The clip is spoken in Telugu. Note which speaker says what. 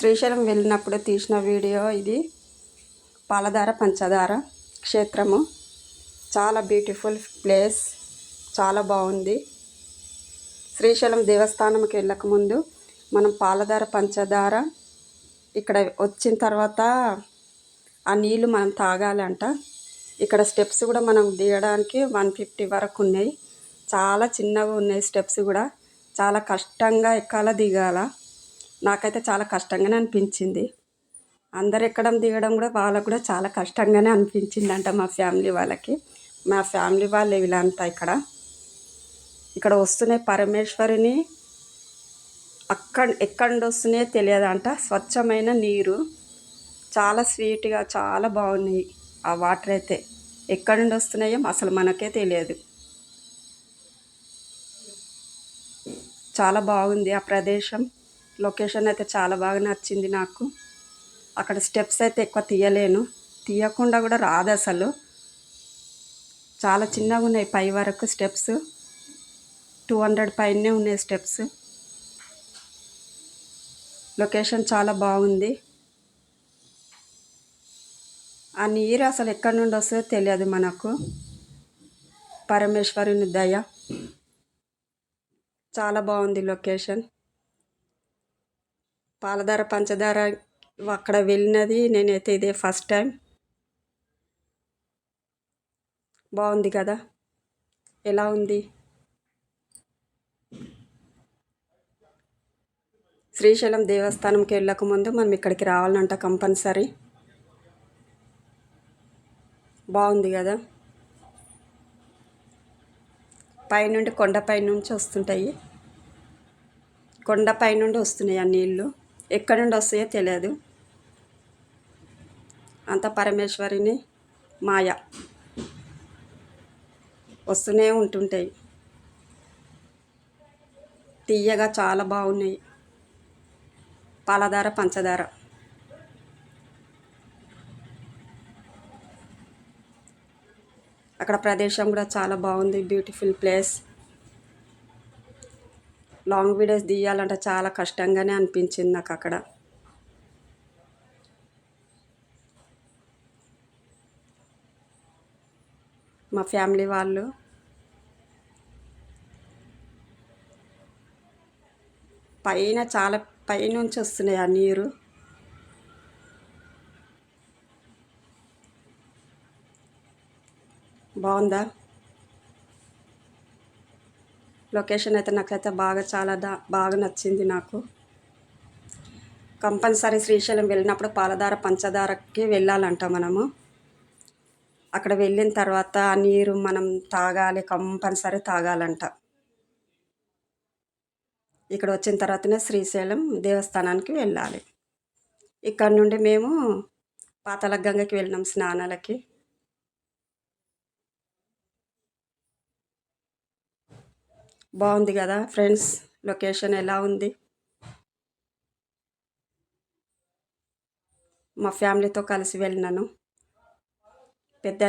Speaker 1: శ్రీశైలం వెళ్ళినప్పుడు తీసిన వీడియో ఇది. పాలధార పంచదార క్షేత్రము. చాలా బ్యూటిఫుల్ ప్లేస్ చాలా బాగుంది. శ్రీశైలం దేవస్థానంకి వెళ్ళకముందు మనం పాలధార పంచదార ఇక్కడ వచ్చిన తర్వాత ఆ నీళ్ళు మనం తాగాలంట. ఇక్కడ స్టెప్స్ కూడా మనం దిగడానికి వన్ ఫిఫ్టీ వరకు ఉన్నాయి. చాలా చిన్నగా ఉన్నాయి స్టెప్స్ కూడా. చాలా కష్టంగా ఎక్కాల దిగాల. నాకైతే చాలా కష్టంగానే అనిపించింది. అందరు ఎక్కడం దిగడం కూడా వాళ్ళకు కూడా చాలా కష్టంగానే అనిపించింది అంట మా ఫ్యామిలీ వాళ్ళకి. మా ఫ్యామిలీ వాళ్ళు వీళ్ళంతా ఇక్కడ. ఇక్కడ వస్తున్నాయి పరమేశ్వరిని అక్కడ ఎక్కడి నుండి వస్తున్నాయో తెలియదంట. స్వచ్ఛమైన నీరు. చాలా స్వీట్గా చాలా బాగున్నాయి ఆ వాటర్ అయితే. ఎక్కడి నుండి వస్తున్నాయో అసలు మనకే తెలియదు. చాలా బాగుంది ఆ ప్రదేశం. లొకేషన్ అయితే చాలా బాగా నచ్చింది నాకు. అక్కడ స్టెప్స్ అయితే ఎక్కువ తీయలేను. తీయకుండా కూడా రాదు అసలు. చాలా చిన్నగా ఉన్నాయి పై వరకు స్టెప్స్. టూ హండ్రెడ్ పైనే ఉన్నాయి స్టెప్స్. లొకేషన్ చాలా బాగుంది. ఆ నీరు అసలు ఎక్కడి నుండి వస్తుందో తెలియదు మనకు. పరమేశ్వరుని దయ. చాలా బాగుంది లొకేషన్. పాలధార పంచదార అక్కడ వెళ్ళినది నేనైతే ఇదే ఫస్ట్ టైం. బాగుంది కదా? ఎలా ఉంది? శ్రీశైలం దేవస్థానంకి వెళ్ళక ముందు మనం ఇక్కడికి రావాలంట కంపల్సరీ. బాగుంది కదా? పైనుండి కొండపై నుంచి వస్తుంటాయి. కొండపై నుండి వస్తున్నాయి ఆ నీళ్ళు ఎక్కడి నుండి వస్తాయో తెలియదు అంత పరమేశ్వరిని మాయ వస్తూనే ఉంటుంటాయి. తీయగా చాలా బాగున్నాయి. పాలధార పంచదార అక్కడ ప్రదేశం కూడా చాలా బాగుంది. Beautiful place. లాంగ్ వీడియోస్ తీయాలంటే చాలా కష్టంగానే అనిపించింది నాకు అక్కడ. మా ఫ్యామిలీ వాళ్ళు. పైన చాలా పైనుంచి వస్తున్నాయి ఆ నీరు. బాగుందా? లొకేషన్ అయితే నాకైతే బాగా చాలా దా బాగా నచ్చింది నాకు. కంపల్సరీ శ్రీశైలం వెళ్ళినప్పుడు పాలధార పంచదారకి వెళ్ళాలంట మనము. అక్కడ వెళ్ళిన తర్వాత ఆ నీరు మనం తాగాలి కంపల్సరీ తాగాలంట. ఇక్కడ వచ్చిన తర్వాతనే శ్రీశైలం దేవస్థానానికి వెళ్ళాలి. ఇక్కడ నుండి మేము పాతల గంగకి వెళ్ళినాం స్నానాలకి. బాగుంది కదా ఫ్రెండ్స్ లొకేషన్ ఎలా ఉంది? మా ఫ్యామిలీతో కలిసి వెళ్ళినాను. పెద్ద